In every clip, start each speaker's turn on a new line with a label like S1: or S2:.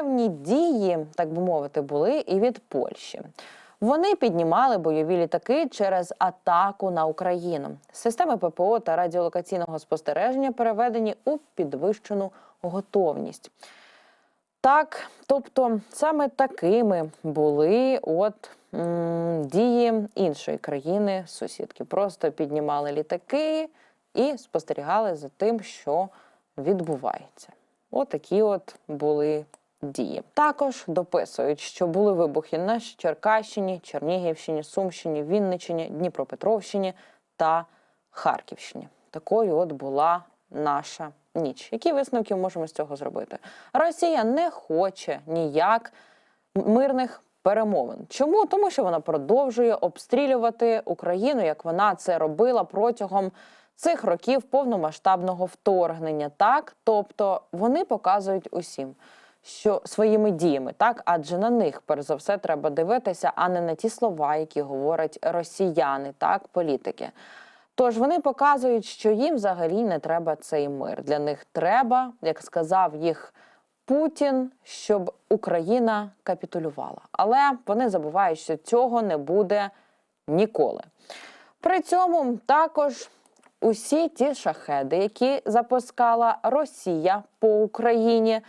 S1: певні дії, так би мовити, були і від Польщі. Вони піднімали бойові літаки через атаку на Україну. Системи ППО та радіолокаційного спостереження переведені у підвищену готовність. Так, тобто саме такими були от м, дії іншої країни сусідки. Просто піднімали літаки і спостерігали за тим, що відбувається. Отакі от були дії. Також дописують, що були вибухи на Черкащині, Чернігівщині, Сумщині, Вінниччині, Дніпропетровщині та Харківщині. Такою от була наша ніч. Які висновки можемо з цього зробити? Росія не хоче ніяк мирних перемовин. Чому? Тому що вона продовжує обстрілювати Україну, як вона це робила протягом цих років повномасштабного вторгнення. Так, тобто вони показують усім. Що своїми діями, так адже на них перш за все треба дивитися, а не на ті слова, які говорять росіяни, так політики. Тож вони показують, що їм взагалі не треба цей мир. Для них треба, як сказав їх Путін, щоб Україна капітулювала. Але вони забувають, що цього не буде ніколи. При цьому також усі ті шахеди, які запускала Росія по Україні.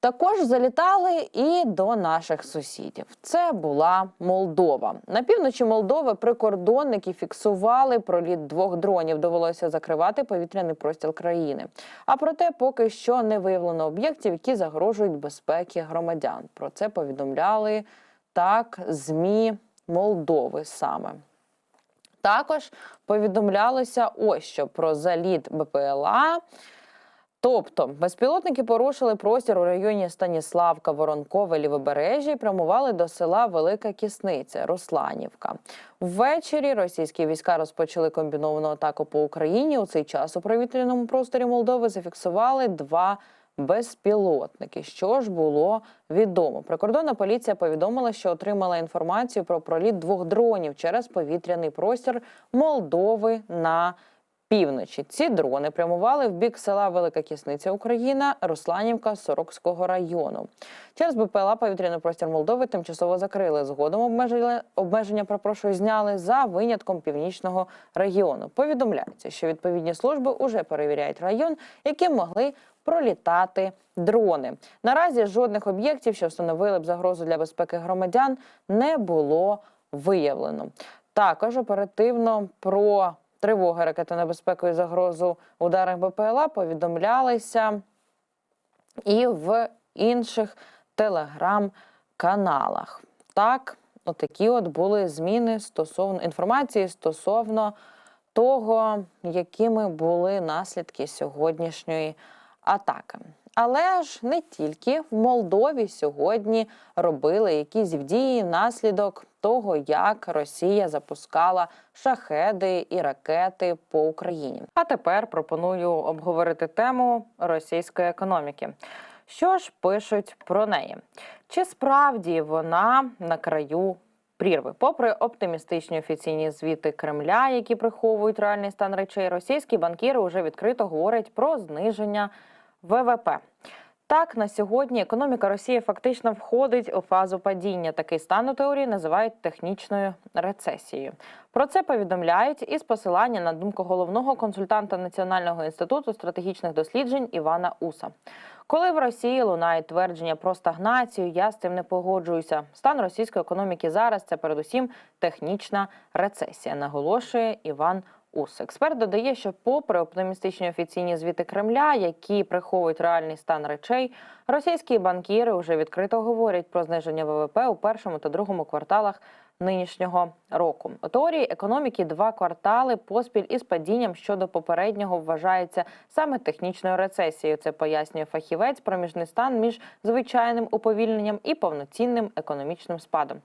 S1: Також залітали і до наших сусідів. Це була Молдова. На півночі Молдови прикордонники фіксували проліт двох дронів. Довелося закривати повітряний простір країни. А проте поки що не виявлено об'єктів, які загрожують безпекі громадян. Про це повідомляли так змі Молдови саме. Також повідомлялося ось що про заліт БПЛА. Тобто безпілотники порушили простір у районі Станіславка, Воронкове, Лівобережжя і прямували до села Велика Кісниця, Русланівка. Ввечері російські війська розпочали комбіновану атаку по Україні. У цей час у повітряному просторі Молдови зафіксували два безпілотники. Що ж було відомо? Прикордонна поліція повідомила, що отримала інформацію про проліт двох дронів через повітряний простір Молдови на півночі. Ці дрони прямували в бік села Велика Кісниця Україна, Русланівка Сорокського району. Через БПЛА повітряний простір Молдови тимчасово закрили. Згодом обмеження, обмеження пропрошую зняли за винятком північного регіону. Повідомляється, що відповідні служби уже перевіряють район, яким могли пролітати дрони. Наразі жодних об'єктів, що встановили б загрозу для безпеки громадян, не було виявлено. Також оперативно про тривоги ракетонебезпеку і загрозу ударах БПЛА повідомлялися і в інших телеграм-каналах. Так, отакі от були зміни стосовно інформації стосовно того, якими були наслідки сьогоднішньої атаки. Але ж не тільки в Молдові сьогодні робили якісь дії внаслідок того, як Росія запускала шахеди і ракети по Україні. А тепер пропоную обговорити тему російської економіки. Що ж пишуть про неї? Чи справді вона на краю прірви? Попри оптимістичні офіційні звіти Кремля, які приховують реальний стан речей, російські банкіри вже відкрито говорять про зниження ВВП. Так, на сьогодні економіка Росії фактично входить у фазу падіння. Такий стан у теорії називають технічною рецесією. Про це повідомляють із посилання на думку головного консультанта Національного інституту стратегічних досліджень Івана Уса. Коли в Росії лунають твердження про стагнацію, я з цим не погоджуюся. Стан російської економіки зараз це передусім технічна рецесія, наголошує Іван УС. Експерт додає, що, попри оптимістичні офіційні звіти Кремля, які приховують реальний стан речей, російські банкіри вже відкрито говорять про зниження ВВП у першому та другому кварталах нинішнього року. У теорії економіки два квартали поспіль із падінням щодо попереднього вважається саме технічною рецесією. Це пояснює фахівець проміжний стан між звичайним уповільненням і повноцінним економічним спадом.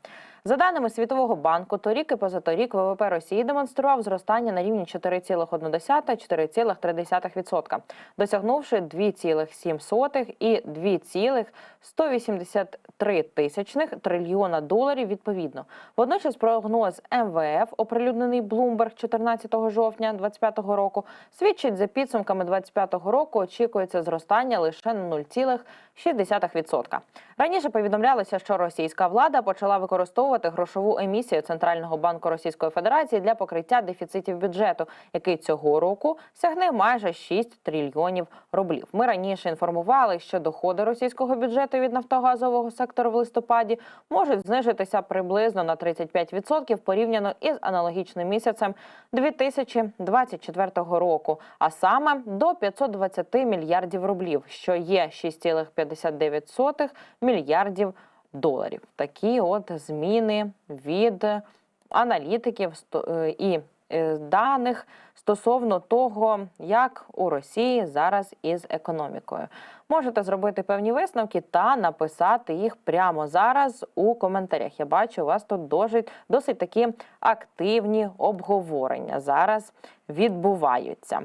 S1: За даними Світового банку, торік і позаторік ВВП Росії демонстрував зростання на рівні 4,1-4,3%, досягнувши 2,7 і 2,183 тисячних трильйона доларів відповідно. Водночас прогноз МВФ, оприлюднений Bloomberg 14 жовтня 2025 року, свідчить за підсумками 2025 року очікується зростання лише на 0,6%. Раніше повідомлялося, що російська влада почала використовувати грошову емісію Центрального банку Російської Федерації для покриття дефіцитів бюджету, який цього року сягне майже 6 трильйонів рублів. Ми раніше інформували, що доходи російського бюджету від нафтогазового сектору в листопаді можуть знижитися приблизно на 35% порівняно із аналогічним місяцем 2024 року, а саме до 520 мільярдів рублів, що є 6,59 мільярдів доларів. Такі от зміни від аналітиків е, і е, даних стосовно того, як у Росії зараз із економікою. Можете зробити певні висновки та написати їх прямо зараз у коментарях. Я бачу, у вас тут досить, досить такі активні обговорення зараз відбуваються.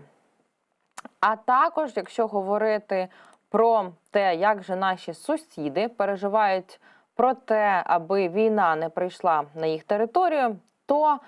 S1: А також, якщо говорити про те, як же наші сусіди переживають про те, аби війна не прийшла на їх територію, то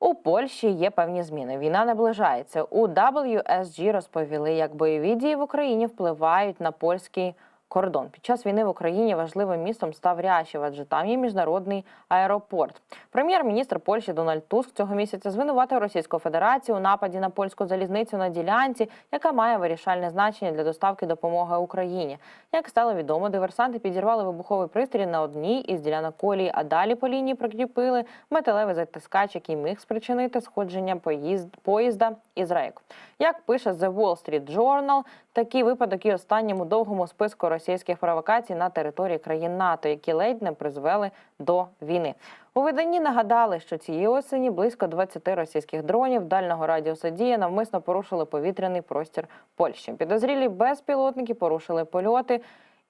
S1: у Польщі є певні зміни. Війна наближається. У WSG розповіли, як бойові дії в Україні впливають на польський кордон. Під час війни в Україні важливим містом став Рящів, адже там є міжнародний аеропорт. Прем'єр-міністр Польщі Дональд Туск цього місяця звинуватив Російську Федерацію у нападі на польську залізницю на ділянці, яка має вирішальне значення для доставки допомоги Україні. Як стало відомо, диверсанти підірвали вибуховий пристрій на одній із ділянок колії, а далі по лінії прикріпили металевий затискач, який міг спричинити сходження поїзд, поїзда із рейку. Як пише The Wall Street Journal, такий випадок і останнім у довгому списку російських провокацій на території країн НАТО, які ледь не призвели до війни. У виданні нагадали, що цієї осені близько 20 російських дронів дальнього радіуса дії навмисно порушили повітряний простір Польщі. Підозрілі безпілотники порушили польоти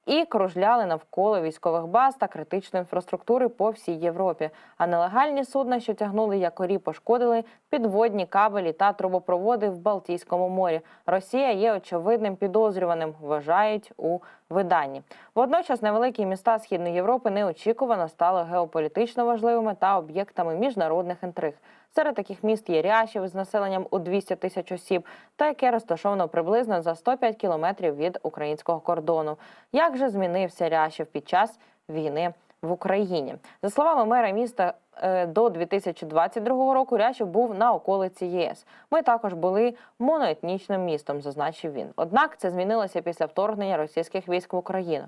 S1: і кружляли навколо військових баз та критичної інфраструктури по всій Європі. А нелегальні судна, що тягнули якорі, пошкодили підводні кабелі та трубопроводи в Балтійському морі. Росія є очевидним підозрюваним, вважають у виданні. Водночас невеликі міста Східної Європи неочікувано стали геополітично важливими та об'єктами міжнародних інтриг. Серед таких міст є Рящів з населенням у 200 тисяч осіб, та яке розташовано приблизно за 105 кілометрів від українського кордону. Як же змінився Рящів під час війни в Україні? За словами мера міста. е, До 2022 року Рящів був на околиці ЄС. Ми також були моноетнічним містом, зазначив він. Однак це змінилося після вторгнення російських військ в Україну.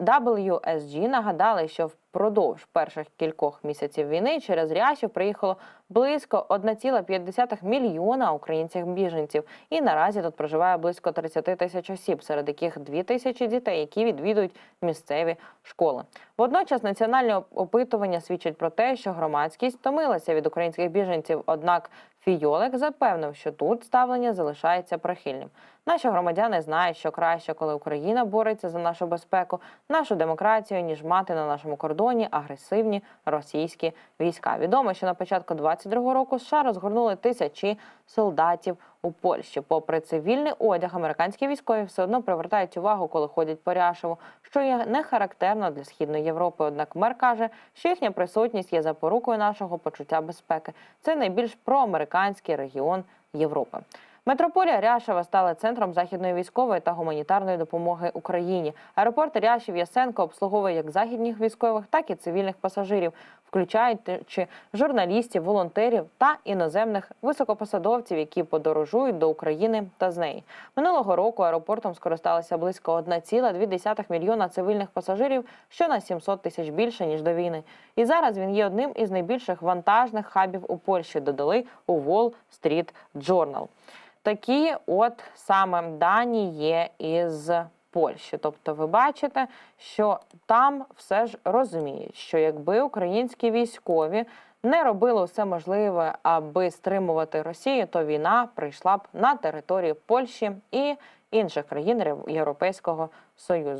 S1: WSG нагадали, що впродовж перших кількох місяців війни через Рящів приїхало близько 1,5 мільйона українців біженців, і наразі тут проживає близько 30 тисяч осіб, серед яких 2 тисячі дітей, які відвідують місцеві школи. Водночас національне опитування свідчать про те, що громадськість втомилася від українських біженців. Однак Фійолек запевнив, що тут ставлення залишається прихильним. Наші громадяни знають, що краще, коли Україна бореться за нашу безпеку, нашу демократію, ніж мати на нашому кордоні агресивні російські війська. Відомо, що на початку 22-го року США розгорнули тисячі солдатів у Польщі. Попри цивільний одяг, американські військові все одно привертають увагу, коли ходять по Ряшеву, що є не характерно для східної Європи. Однак мер каже, що їхня присутність є запорукою нашого почуття безпеки. Це найбільш проамериканський регіон Європи. Метрополія Ряшева стала центром західної військової та гуманітарної допомоги Україні. Аеропорт Ряшів Ясенко обслуговує як західних військових, так і цивільних пасажирів, включаючи журналістів, волонтерів та іноземних високопосадовців, які подорожують до України та з неї. Минулого року аеропортом скористалися близько 1,2 мільйона цивільних пасажирів, що на 700 тисяч більше ніж до війни. І зараз він є одним із найбільших вантажних хабів у Польщі. Додали у Wall Street Journal. Такі от саме дані є із Польщі. Тобто, ви бачите, що там все ж розуміють, що якби українські військові не робили все можливе, аби стримувати Росію, то війна прийшла б на територію Польщі і інших країн Європейського Союзу.